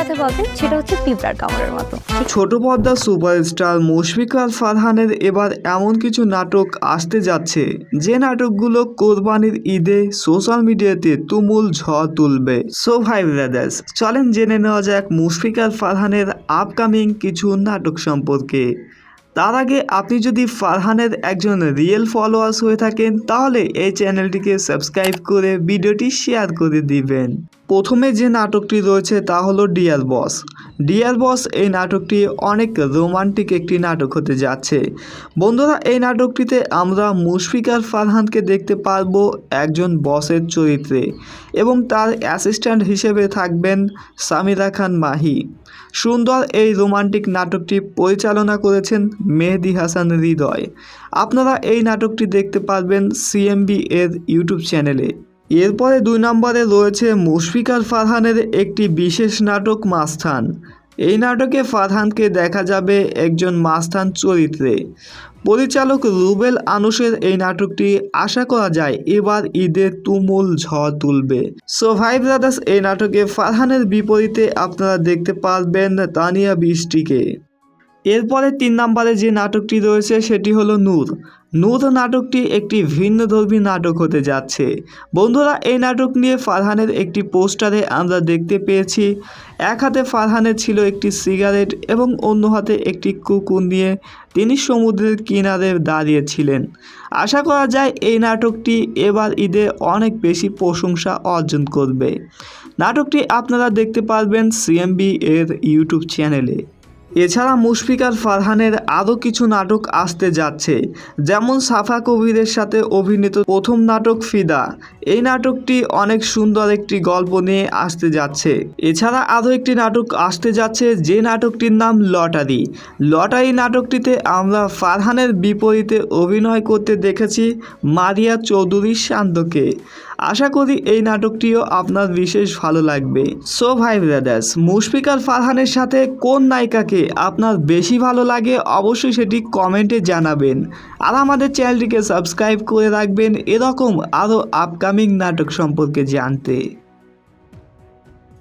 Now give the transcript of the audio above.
ব্যথা পাবেন সেটা হচ্ছে পিঁপড়ার কামড়ের মতো। ছোট পর্দা সুপারস্টার মুশফিকার ফারহানের এবার এমন কিছু নাটক আসতে যাচ্ছে, যে নাটকগুলো কোরবানির ঈদে সোশ্যাল মিডিয়াতে তুমুল ঝড় তুলবে। সো ভাই ব্রাদার্স চলেন জেনে নেওয়া যাক মুশফিকার ফারহানের আপকামিং কিছু নাটক সম্পর্কে। তার আগে আপনি যদি ফারহানের একজন রিয়েল ফলোয়ার্স হয়ে থাকেন, তাহলে এই চ্যানেলটিকে সাবস্ক্রাইব করে ভিডিওটি শেয়ার করে দিবেন। প্রথমে যে নাটকটি রয়েছে তা হলো ডিয়ার বস। ডিয়ার বস এই নাটকটি অনেক রোমান্টিক একটি নাটক হতে যাচ্ছে। বন্ধুরা, এই নাটকটিতে আমরা মুশফিকার ফারহানকে দেখতে পারব একজন বসের চরিত্রে এবং তার অ্যাসিস্ট্যান্ট হিসেবে থাকবেন সামিরা খান মাহি। সুন্দর এই রোমান্টিক নাটকটি পরিচালনা করেছেন মেহেদি হাসান হৃদয়। আপনারা এই নাটকটি দেখতে পারবেন সিএমবি এর ইউটিউব চ্যানেলে। এরপরে দুই নম্বরে রয়েছে মুশফিকার ফারহানের একটি বিশেষ নাটক মাস্থান এই নাটকে ফারহানকে দেখা যাবে একজন মাস্তান চরিত্রে। পরিচালক রুবেল আনুসের এই নাটকটি আশা করা যায় এবার ঈদে তুমুল ঝড় তুলবে। সো ভাই ব্রাদার্স, এই নাটকে ফারহানের বিপরীতে আপনারা দেখতে পারবেন তানিয়া বৃষ্টিকে। এরপরে তিন নম্বরে যে নাটকটি রয়েছে সেটি হলো নূর। নূর নাটকটি একটি ভিন্নধর্মী নাটক হতে যাচ্ছে। বন্ধুরা, এই নাটক নিয়ে ফারহানের একটি পোস্টারে আমরা দেখতে পেয়েছি। এক হাতে ফারহানের ছিল একটি সিগারেট এবং অন্য হাতে একটি কুকুর নিয়ে তিনি সমুদ্রের কিনারে দাঁড়িয়েছিলেন। আশা করা যায় এই নাটকটি এবার ঈদে অনেক বেশি প্রশংসা অর্জন করবে। নাটকটি আপনারা দেখতে পারবেন সিএমবি এর ইউটিউব চ্যানেলে। এছাড়া মুশফিকার ফারহানের আরও কিছু নাটক আসতে যাচ্ছে, যেমন সাফা কবিরের সাথে অভিনীত প্রথম নাটক ফিদা। এই নাটকটি অনেক সুন্দর একটি গল্প নিয়ে আসতে যাচ্ছে। এছাড়া আরও একটি নাটক আসতে যাচ্ছে যে নাটকটির নাম লটারি। লটারি নাটকটিতে আমরা ফারহানের বিপরীতে অভিনয় করতে দেখেছি মারিয়া চৌধুরী শান্তকে। আশা করি এই নাটকটিও আপনার বিশেষ ভালো লাগবে। সো ভাই ব্রাদার্স মুশফিকার ফারহানের সাথে কোন নায়িকাকে আপনার বেশি ভালো লাগে অবশ্যই সেটি কমেন্টে জানাবেন। আর আমাদের চ্যানেলটিকে সাবস্ক্রাইব করে রাখবেন এরকম আরও আপকামিং নাটক সম্পর্কে জানতে।